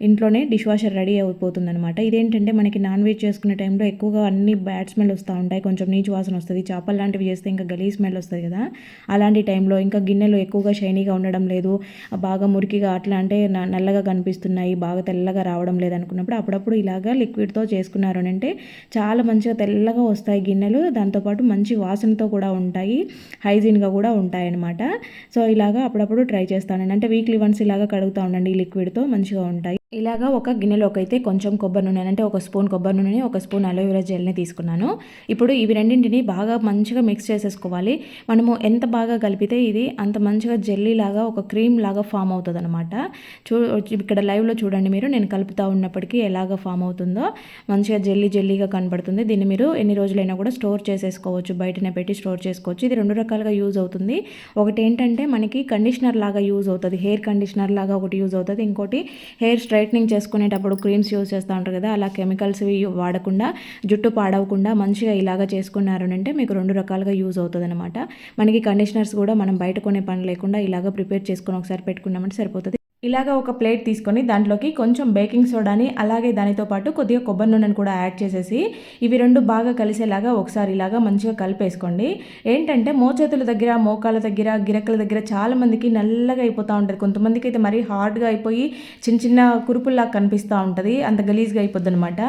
ఇంట్లోనే డిష్ వాషర్ రెడీ అయిపోతుంది అనమాట ఇదేంటంటే మనకి నాన్ వెజ్ చేసుకునే టైంలో ఎక్కువగా అన్ని బ్యాడ్ స్మెల్ వస్తూ ఉంటాయి. కొంచెం నీచు వాసన వస్తుంది. చేపలు లాంటివి చేస్తే ఇంకా గలీ స్మెల్ వస్తుంది కదా. అలాంటి టైంలో ఇంకా గిన్నెలు ఎక్కువగా షైనీగా ఉండడం లేదు. బాగా మురికిగా అట్లా అంటే నల్లగా కనిపిస్తున్నాయి. బాగా తెల్లగా రావడం లేదు అనుకున్నప్పుడు అప్పుడప్పుడు ఇలాగా లిక్విడ్తో చేసుకున్నారు అని అంటే చాలా మంచిగా తెల్లగా వస్తాయి గిన్నెలు. దాంతోపాటు మంచి వాసనతో కూడా ఉంటాయి. హైజీన్గా కూడా ఉంటాయి అన్నమాట. సో ఇలాగా అప్పుడప్పుడు ట్రై చేస్తానండి అంటే వీక్లీ వన్స్ ఇలాగా కడుగుతూ ఉండండి ఈ లిక్విడ్తో మంచిగా ఉంటాయి. ఇలాగా ఒక గిన్నెలోకి అయితే కొంచెం కొబ్బరి నూనె అంటే ఒక స్పూన్ కొబ్బరి నూనె ఒక స్పూన్ అలోవెరా జెల్ని తీసుకున్నాను. ఇప్పుడు ఇవి రెండింటిని బాగా మంచిగా మిక్స్ చేసేసుకోవాలి. మనము ఎంత బాగా కలిపితే ఇది అంత మంచిగా జెల్లీ లాగా ఒక క్రీమ్ లాగా ఫామ్ అవుతుంది అనమాట చూ ఇక్కడ లైవ్లో చూడండి మీరు నేను కలుపుతూ ఉన్నప్పటికీ ఎలాగ ఫామ్ అవుతుందో. మంచిగా జెల్లీ జెల్లీగా కనబడుతుంది. దీన్ని మీరు ఎన్ని రోజులైనా కూడా స్టోర్ చేసేసుకోవచ్చు. బయటనే పెట్టి స్టోర్ చేసుకోవచ్చు. ఇది రెండు రకాలుగా యూజ్ అవుతుంది. ఒకటి ఏంటంటే మనకి కండిషనర్ లాగా యూజ్ అవుతుంది. హెయిర్ కండిషనర్ లాగా ఒకటి యూజ్ అవుతుంది. ఇంకోటి హెయిర్ స్ట్రైట్నింగ్ చేసుకునేటప్పుడు క్రీమ్స్ యూజ్ చేస్తూ ఉంటారు కదా అలా కెమికల్స్ వాడకుండా జుట్టు పాడవకుండా మంచిగా ఇలాగా చేసుకున్నారు అంటే మీకు రెండు రకాలుగా యూజ్ అవుతుంది అనమాట మనకి కండిషనర్స్ కూడా మనం బయట కొనే పని లేకుండా ఇలాగ ప్రిపేర్ చేసుకొని ఒకసారి పెట్టుకున్నామంటే సరిపోతుంది. ఇలాగ ఒక ప్లేట్ తీసుకొని దాంట్లోకి కొంచెం బేకింగ్ సోడాని అలాగే దానితో పాటు కొద్దిగా కొబ్బరి నూనెను కూడా యాడ్ చేసేసి ఇవి రెండు బాగా కలిసేలాగా ఒకసారి ఇలాగా మంచిగా కలిపేసుకోండి. ఏంటంటే మోచేతుల దగ్గర మోకాల దగ్గర గిరకల దగ్గర చాలామందికి నల్లగా అయిపోతూ ఉంటుంది. కొంతమందికి అయితే మరీ హార్డ్గా అయిపోయి చిన్న చిన్న కురుపుల్లా కనిపిస్తూ ఉంటుంది. అంత గలీజ్గా అయిపోద్ది అనమాట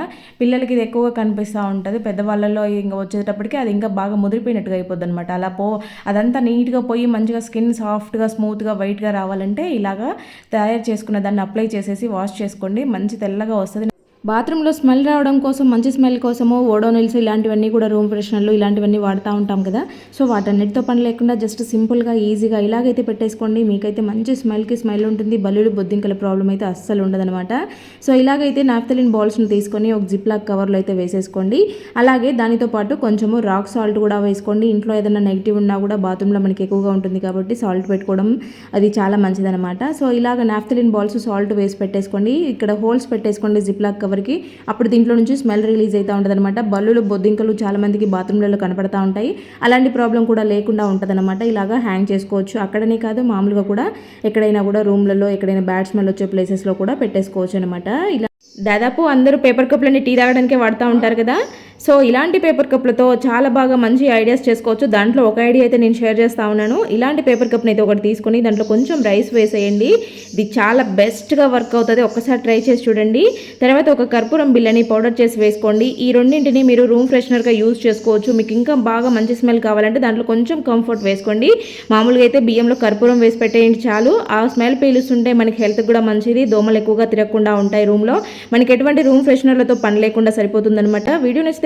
పిల్లలకి ఇది ఎక్కువగా కనిపిస్తూ ఉంటుంది. పెద్దవాళ్ళలో ఇంకా వచ్చేటప్పటికి అది ఇంకా బాగా ముదిరిపోయినట్టుగా అయిపోద్ది అనమాట అలా పో అదంతా నీట్గా పోయి మంచిగా స్కిన్ సాఫ్ట్గా స్మూత్గా వైట్గా రావాలంటే ఇలాగా తయారు చేసుకున్న దాన్ని అప్లై చేసేసి వాష్ చేసుకోండి. మంచి తెల్లగా వస్తుంది. బాత్రూంలో స్మెల్ రావడం కోసం మంచి స్మెల్ కోసము ఓడోనిల్స్ ఇలాంటివన్నీ కూడా రూమ్ ఫ్రెషనర్లు ఇలాంటివన్నీ వాడుతూ ఉంటాం కదా. సో వాటన్నిటితో పని లేకుండా జస్ట్ సింపుల్గా ఈజీగా ఇలాగైతే పెట్టేసుకోండి. మీకైతే మంచి స్మెల్కి స్మెల్ ఉంటుంది. బల్లులు బొద్దింకల ప్రాబ్లం అయితే అస్సలు ఉండదనమాట. సో ఇలాగైతే నాఫ్తలిన్ బాల్స్ని తీసుకొని ఒక జిప్లాక్ కవర్లో అయితే వేసేసుకోండి. అలాగే దానితో పాటు కొంచెము రాక్ సాల్ట్ కూడా వేసుకోండి. ఇంట్లో ఏదైనా నెగిటివ్ ఉన్నా కూడా బాత్రూంలో మనకి ఎక్కువగా ఉంటుంది కాబట్టి సాల్ట్ పెట్టుకోవడం అది చాలా మంచిదనమాట. సో ఇలాగ నాఫ్తలిన్ బాల్స్ సాల్ట్ వేసి పెట్టేసుకోండి. ఇక్కడ హోల్స్ పెట్టేసుకోండి జిప్లాక్ కవర్ కవర్కి అప్పుడు దీంట్లో నుంచి స్మెల్ రిలీజ్ అవుతూ ఉంటుంది అనమాట బల్లులు బొద్దింకలు చాలా మందికి బాత్రూంలలో కనపడతా ఉంటాయి. అలాంటి ప్రాబ్లం కూడా లేకుండా ఉంటుందన్నమాట. ఇలాగా హ్యాంగ్ చేసుకోవచ్చు. అక్కడనే కాదు మామూలుగా కూడా ఎక్కడైనా కూడా రూమ్లలో ఎక్కడైనా బ్యాడ్ స్మెల్ వచ్చే ప్లేసెస్లో కూడా పెట్టేసుకోవచ్చు అనమాట ఇలా దాదాపు అందరూ పేపర్ కప్లని టీ తాగడానికే వాడుతూ ఉంటారు కదా. సో ఇలాంటి పేపర్ కప్లతో చాలా బాగా మంచి ఐడియాస్ చేసుకోవచ్చు. దాంట్లో ఒక ఐడియా అయితే నేను షేర్ చేస్తా ఉన్నాను. ఇలాంటి పేపర్ కప్ని అయితే ఒకటి తీసుకొని దాంట్లో కొంచెం రైస్ వేసేయండి. ఇది చాలా బెస్ట్గా వర్క్ అవుతుంది. ఒకసారి ట్రై చేసి చూడండి. తర్వాత ఒక కర్పూరం బిల్లని పౌడర్ చేసి వేసుకోండి. ఈ రెండింటిని మీరు రూమ్ ఫ్రెషనర్గా యూజ్ చేసుకోవచ్చు. మీకు ఇంకా బాగా మంచి స్మెల్ కావాలంటే దాంట్లో కొంచెం కంఫర్ట్ వేసుకోండి. మామూలుగా అయితే బియ్యంలో కర్పూరం వేసి పెట్టేయండి చాలు. ఆ స్మెల్ పీలుస్తుంటే మనకి హెల్త్ కూడా మంచిది. దోమలు ఎక్కువగా తిరగకుండా ఉంటాయి రూమ్లో. మనకి ఎటువంటి రూమ్ ఫ్రెషనర్లతో పని లేకుండా సరిపోతుందన్నమాట. వీడియో నచ్చితే